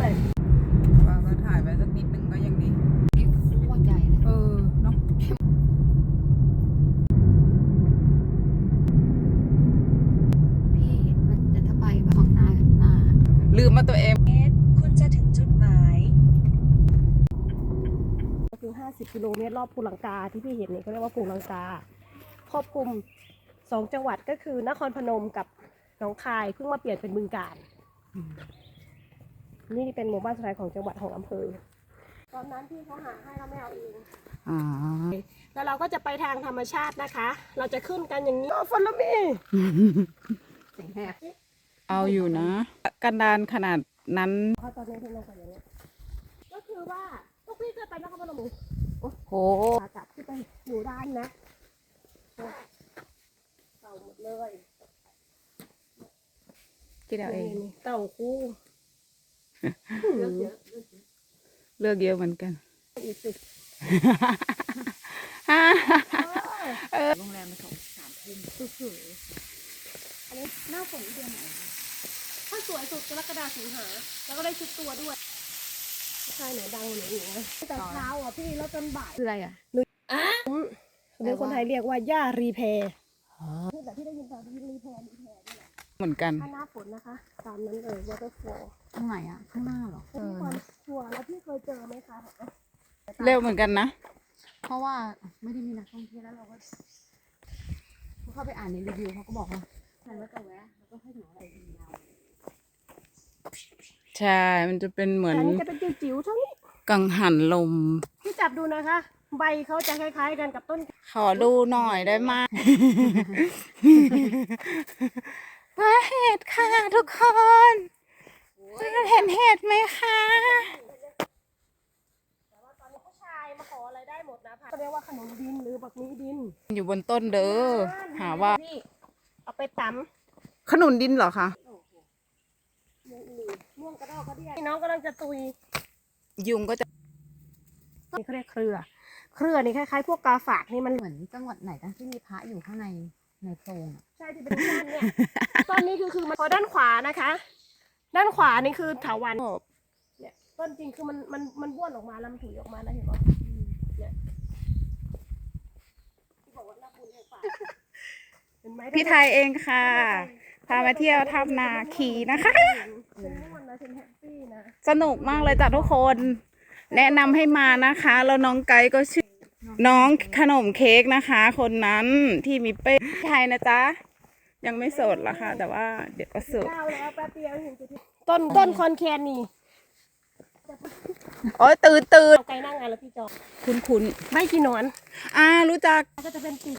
เลยว่าก็ถ่ายไว้สักนิดนึงก็ยังดีโคตรใหญ่เลย เออเนาะพี่มันจะถ้าไปแบบของตาหน้าลืมมาตัวเองคุณจะถึงจุดหมาย ก็คือ 50 กิโลเมตรรอบภูลังกาที่พี่เห็นนี่เขาเรียกว่าภูลังกาครอบคลุมสองจังหวัดก็คือนครพนมกับหนองคายเพิ่งมาเปลี่ยนเป็นบึงกาฬ นี่เป็นหมู่บ้านสุดท้ายของจังหวัดของอำเภอ ตอนนั้นที่เขาหาให้เราไม่เอาเองอ๋อแล้วเราก็จะไปทางธรรมชาตินะคะ เราจะขึ้นกันอย่างนี้ฟอลลมีเสียงแหบเอาอยู่นะ กันดานขนาดนั้นเพราะตอนนี้ที่ลงไปอย่างเงี้ยก็คือว่าพวกพี่เคยไปนครพนมโหขากลับที่ไปอยู่ด้านนะเต่าหมดเลยคิดเอาเองนี่เต่าคู่ เยอะเยอะเลือกเยอะเหมือนกันอีกสิโรงแรมมาสองสามทุ่มอันนี้หน้าฝนเดือนไหนถ้าสวยสุดกรกฎาสิงหา แล้วก็ได้ชุดตัวด้วยใช่ไหนดังหนูอยู่นะแต่เช้าอะพี่แล้วจนบ่ายคืออะไรอะหรือคนไทยเรียกว่าย่ารีแพร์ที่แบบที่ได้ยินตอนที่รีแพร์รีแพร์นี่แหละเหมือนกันหน้าฝนนะคะ ตามนั้นเลยวอเตอร์ฟอลตรงไหนอะข้างหน้าเหรอเป็นความชัวร์แล้วพี่เคยเจอไหมคะ เร็วเหมือนกันนะ เพราะว่าไม่ได้มีนักท่องเที่ยวแล้วเราก็เข้าไปอ่านในรีวิวเขาก็บอกว่าฉันว่าจะแวะแล้วก็ให้หนูอะไรดียาวใช่ มันจะเป็นเหมือนแต่อันนี้จะเป็นจิ๋วๆเท่านี้ กังหันลม พี่จับดูนะคะ ใบเขาจะคล้ายๆกันกับต้น ขอดูหน่อยได้ไหมว่าเห็ดค่ะทุกคน เห็นเห็ดไหมคะแต่ว่าตอนนี้ผู้ชายมาขออะไรได้หมดนะเขาเรียกว่าขนมดินหรือบักนี้ดิน อยู่บนต้นเด้อหาว่าพี่เอาไปตำขนุนดินเหรอคะม่วงอีหลีม่วงกระดอกกระเดียน้องกำลังจะตุย ยุงก็จะนี่เขาเรียกเครือ เครือนี่คล้ายๆพวกกาฝากนี่มันเหมือนจังหวัดไหนกันที่มีพระอยู่ข้างในในโพรงอะใช่ที่เป็นต้นเนี่ยต้นนี้คือคือมันพอด้านขวานะคะ ด้านขวานี่คือเถาวันเนี่ยต้นจริงคือมันมันมันบ้วนออกมาแล้วมันถุยออกมานะเห็นไหมเนี่ยที่บอกว่านับบุญแห่งป่าเห็นไหมพี่ไทยเองค่ะ พามาเที่ยวถ้ำนาคีนะคะ ฉันม่วนนะฉันแฮปปี้นะสนุกมากเลยจ้ะทุกคน แนะนำให้มานะคะ แล้วน้องไกด์ก็ชื่อ น้องขนมเค้กนะคะ คนนั้นที่มีเป้พี่ไทยนะจ๊ะ ยังไม่โสดหรอกค่ะ แต่ว่าเดี๋ยวก็โสด เก้าแล้วแป๊บเดียวถึงจะถึงต้นต้นคอนแคนนี่โอ้ยตื่นตื่นเอาไกลนั่งงานแล้วพี่จอคุณคุณไม่กี่หนอน อ่ารู้จัก ก็จะเป็นปี